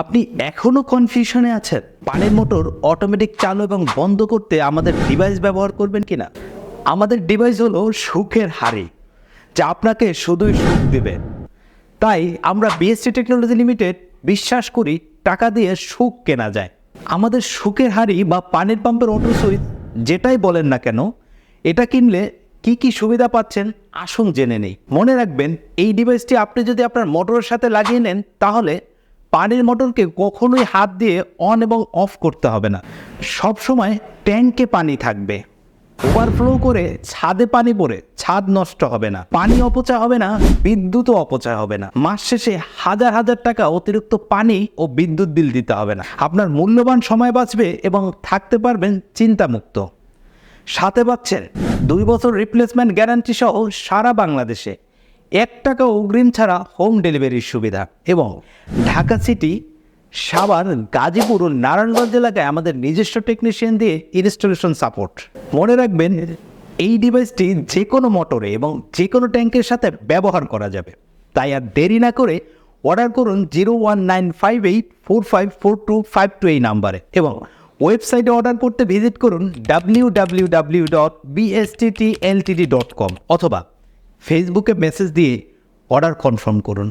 আপনি এখনও কনফিউশনে আছেন? পানির মোটর অটোমেটিক চালু এবং বন্ধ করতে আমাদের ডিভাইস ব্যবহার করবেন কি না আমাদের ডিভাইস হলো সুখের হাড়ি, যা আপনাকে শুধুই সুখ দেবে। তাই আমরা বিএসটি টেকনোলজি লিমিটেড বিশ্বাস করি টাকা দিয়ে সুখ কেনা যায়। আমাদের সুখের হাড়ি বা পানির পাম্পের অটো সুইচ যেটাই বলেন না কেন, এটা কিনলে কি কি সুবিধা পাচ্ছেন আসুন জেনে নেই। মনে রাখবেন, এই ডিভাইসটি আপনি যদি আপনার মোটরের সাথে লাগিয়ে নেন, তাহলে পানির মোটরকে কখনোই হাত দিয়ে অন এবং অফ করতে হবে না। সব সময় ট্যাঙ্কে পানি থাকবে। ওভারফ্লো করে ছাদে পানি পড়ে ছাদ নষ্ট হবে না। পানি অপচয় হবে না, বিদ্যুৎও অপচয় হবে না। মাস শেষে হাজার হাজার টাকা অতিরিক্ত পানি ও বিদ্যুৎ বিল দিতে হবে না। আপনার মূল্যবান সময় বাঁচবে এবং থাকতে পারবেন চিন্তামুক্ত। সাথে পাচ্ছেন দুই বছর রিপ্লেসমেন্ট গ্যারান্টি সহ সারা বাংলাদেশে। এক টাকা অগ্রিম ছাড়া হোম ডেলিভারির সুবিধা এবং ঢাকা সিটি, সাভার, গাজীপুর ও নারায়ণগঞ্জ এলাকায় আমাদের নিজস্ব টেকনিশিয়ান দিয়ে ইনস্টলেশন সাপোর্ট মনে রাখবেন, এই ডিভাইসটি যে কোনো মোটরে এবং যে কোনো ট্যাঙ্কের সাথে ব্যবহার করা যাবে। তাই আর দেরি না করে অর্ডার করুন zero one nine five eight four five four two five two এই নাম্বারে এবং ওয়েবসাইটে অর্ডার করতে ভিজিট করুন W W W dot BSTT LTD dot com অথবা ফেসবুকে মেসেজ দিয়ে অর্ডার কনফার্ম করুন।